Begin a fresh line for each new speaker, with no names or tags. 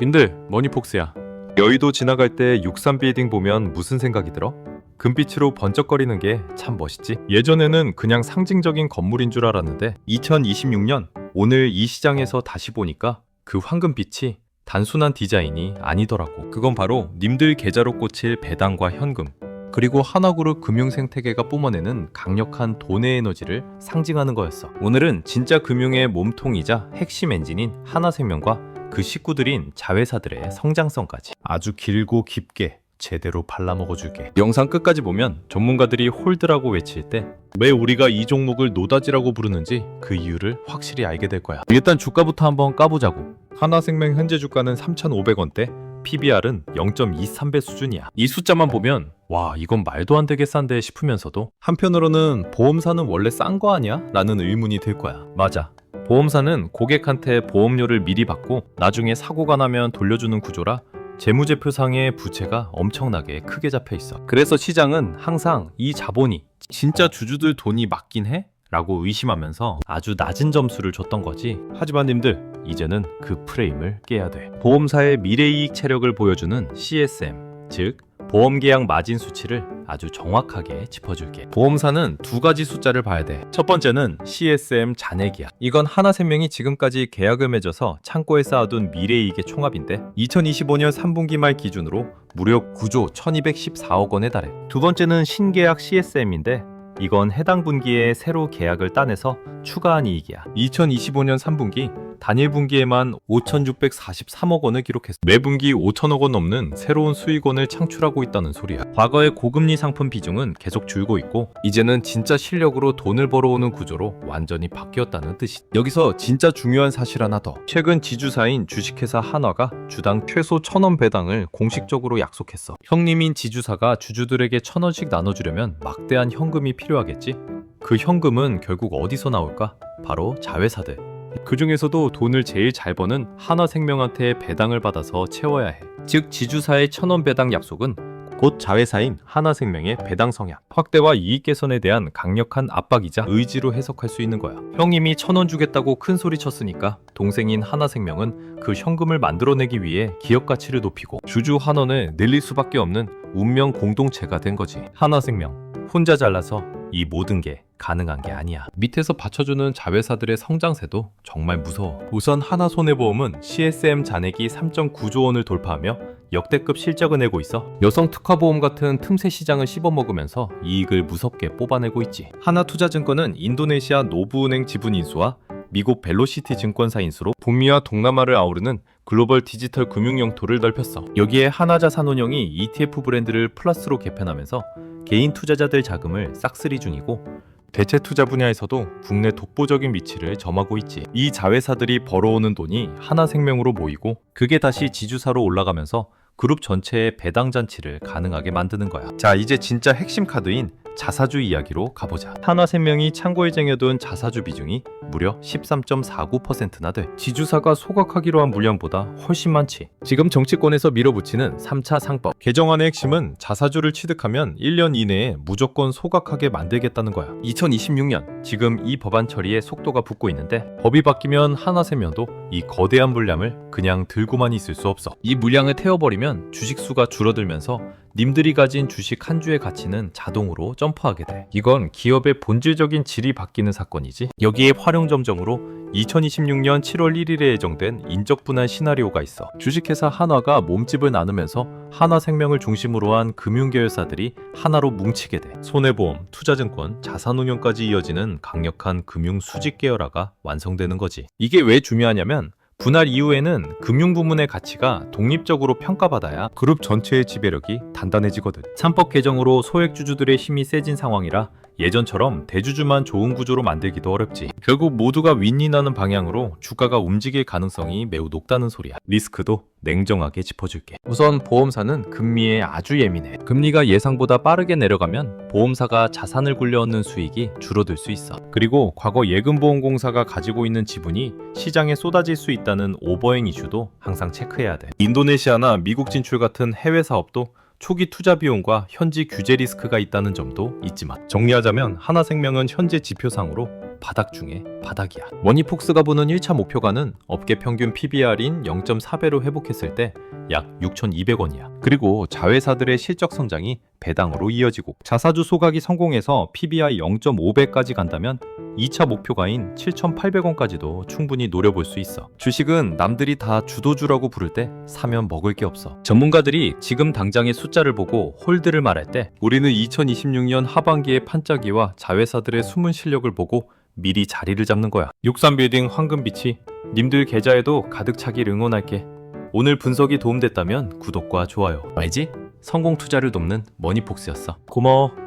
님들 머니폭스야 여의도 지나갈 때 63 빌딩 보면 무슨 생각이 들어? 금빛으로 번쩍거리는 게 참 멋있지 예전에는 그냥 상징적인 건물인 줄 알았는데 2026년 오늘 이 시장에서 다시 보니까 그 황금빛이 단순한 디자인이 아니더라고 그건 바로 님들 계좌로 꽂힐 배당과 현금 그리고 하나그룹 금융 생태계가 뿜어내는 강력한 돈의 에너지를 상징하는 거였어. 오늘은 진짜 금융의 몸통이자 핵심 엔진인 하나생명과 그 식구들인 자회사들의 성장성까지 아주 길고 깊게 제대로 발라먹어줄게. 영상 끝까지 보면 전문가들이 홀드라고 외칠 때 왜 우리가 이 종목을 노다지라고 부르는지 그 이유를 확실히 알게 될 거야. 일단 주가부터 한번 까보자고. 하나생명 현재 주가는 3,500원대, PBR은 0.23배 수준이야. 이 숫자만 보면 와 이건 말도 안 되게 싼데 싶으면서도 한편으로는 보험사는 원래 싼 거 아니야? 라는 의문이 들 거야. 맞아. 보험사는 고객한테 보험료를 미리 받고 나중에 사고가 나면 돌려주는 구조라 재무제표상의 부채가 엄청나게 크게 잡혀 있어. 그래서 시장은 항상 이 자본이 진짜 주주들 돈이 맞긴 해? 라고 의심하면서 아주 낮은 점수를 줬던 거지. 하지만 님들, 이제는 그 프레임을 깨야 돼. 보험사의 미래이익 체력을 보여주는 CSM, 즉 보험 계약 마진 수치를 아주 정확하게 짚어줄게. 보험사는 두 가지 숫자를 봐야 돼. 첫 번째는 CSM 잔액이야. 이건 하나생명이 지금까지 계약을 맺어서 창고에 쌓아둔 미래이익의 총합인데 2025년 3분기 말 기준으로 무려 9조 1214억 원에 달해. 두 번째는 신계약 CSM인데 이건 해당 분기에 새로 계약을 따내서 추가한 이익이야. 2025년 3분기 단일 분기에만 5,643억 원을 기록했어. 매 분기 5천억 원 넘는 새로운 수익원을 창출하고 있다는 소리야. 과거의 고금리 상품 비중은 계속 줄고 있고 이제는 진짜 실력으로 돈을 벌어오는 구조로 완전히 바뀌었다는 뜻이. 여기서 진짜 중요한 사실 하나 더. 최근 지주사인 주식회사 한화가 주당 최소 1,000원 배당을 공식적으로 약속했어. 형님인 지주사가 주주들에게 1,000원씩 나눠주려면 막대한 현금이 필요하겠지? 그 현금은 결국 어디서 나올까? 바로 자회사들. 그 중에서도 돈을 제일 잘 버는 하나생명한테 배당을 받아서 채워야 해. 즉 지주사의 천원 배당 약속은 곧 자회사인 하나생명의 배당 성향, 확대와 이익 개선에 대한 강력한 압박이자 의지로 해석할 수 있는 거야. 형님이 천 원 주겠다고 큰 소리 쳤으니까 동생인 하나생명은 그 현금을 만들어내기 위해 기업 가치를 높이고 주주 환원을 늘릴 수밖에 없는 운명 공동체가 된 거지. 하나생명 혼자 잘라서 이 모든 게 가능한 게 아니야. 밑에서 받쳐주는 자회사들의 성장세도 정말 무서워. 우선 하나손해보험은 CSM 잔액이 3.9조 원을 돌파하며 역대급 실적을 내고 있어 여성 특화보험 같은 틈새 시장을 씹어먹으면서 이익을 무섭게 뽑아내고 있지. 하나투자증권은 인도네시아 노부은행 지분 인수와 미국 벨로시티 증권사 인수로 북미와 동남아를 아우르는 글로벌 디지털 금융 영토를 넓혔어. 여기에 하나자산운용이 ETF 브랜드를 플러스로 개편하면서 개인 투자자들 자금을 싹쓸이 중이고 대체 투자 분야에서도 국내 독보적인 위치를 점하고 있지. 이 자회사들이 벌어오는 돈이 하나 생명으로 모이고 그게 다시 지주사로 올라가면서 그룹 전체의 배당 잔치를 가능하게 만드는 거야. 자, 이제 진짜 핵심 카드인 자사주 이야기로 가보자. 하나생명이 창고에 쟁여둔 자사주 비중이 무려 13.49%나 돼. 지주사가 소각하기로 한 물량보다 훨씬 많지. 지금 정치권에서 밀어붙이는 3차 상법. 개정안의 핵심은 자사주를 취득하면 1년 이내에 무조건 소각하게 만들겠다는 거야. 2026년 지금 이 법안 처리에 속도가 붙고 있는데 법이 바뀌면 하나생명도 이 거대한 물량을 그냥 들고만 있을 수 없어. 이 물량을 태워버리면 주식 수가 줄어들면서 님들이 가진 주식 한 주의 가치는 자동으로 점프하게 돼. 이건 기업의 본질적인 질이 바뀌는 사건이지. 여기에 활용 점정으로 2026년 7월 1일에 예정된 인적 분할 시나리오가 있어. 주식회사 한화가 몸집을 나누면서 한화생명을 중심으로 한 금융계열사들이 하나로 뭉치게 돼. 손해보험, 투자증권, 자산운용까지 이어지는 강력한 금융 수직 계열화가 완성되는 거지. 이게 왜 중요하냐면 분할 이후에는 금융 부문의 가치가 독립적으로 평가받아야 그룹 전체의 지배력이 단단해지거든. 3법 개정으로 소액주주들의 힘이 세진 상황이라 예전처럼 대주주만 좋은 구조로 만들기도 어렵지. 결국 모두가 윈윈하는 방향으로 주가가 움직일 가능성이 매우 높다는 소리야. 리스크도 냉정하게 짚어줄게. 우선 보험사는 금리에 아주 예민해. 금리가 예상보다 빠르게 내려가면 보험사가 자산을 굴려얹는 수익이 줄어들 수 있어. 그리고 과거 예금보험공사가 가지고 있는 지분이 시장에 쏟아질 수 있다는 오버행 이슈도 항상 체크해야 돼. 인도네시아나 미국 진출 같은 해외 사업도 초기 투자 비용과 현지 규제 리스크가 있다는 점도 있지만 정리하자면 하나생명은 현재 지표상으로 바닥 중에 바닥이야. 머니폭스가 보는 1차 목표가는 업계 평균 PBR인 0.4배로 회복했을 때 약 6,200원이야. 그리고 자회사들의 실적 성장이 배당으로 이어지고 자사주 소각이 성공해서 PBR 0.5배까지 간다면 2차 목표가인 7,800원까지도 충분히 노려볼 수 있어. 주식은 남들이 다 주도주라고 부를 때 사면 먹을 게 없어. 전문가들이 지금 당장의 숫자를 보고 홀드를 말할 때 우리는 2026년 하반기의 판짜기와 자회사들의 숨은 실력을 보고 미리 자리를 잡는 거야. 63빌딩 황금빛이 님들 계좌에도 가득 차길 응원할게. 오늘 분석이 도움됐다면 구독과 좋아요. 알지? 성공 투자를 돕는 머니폭스였어. 고마워.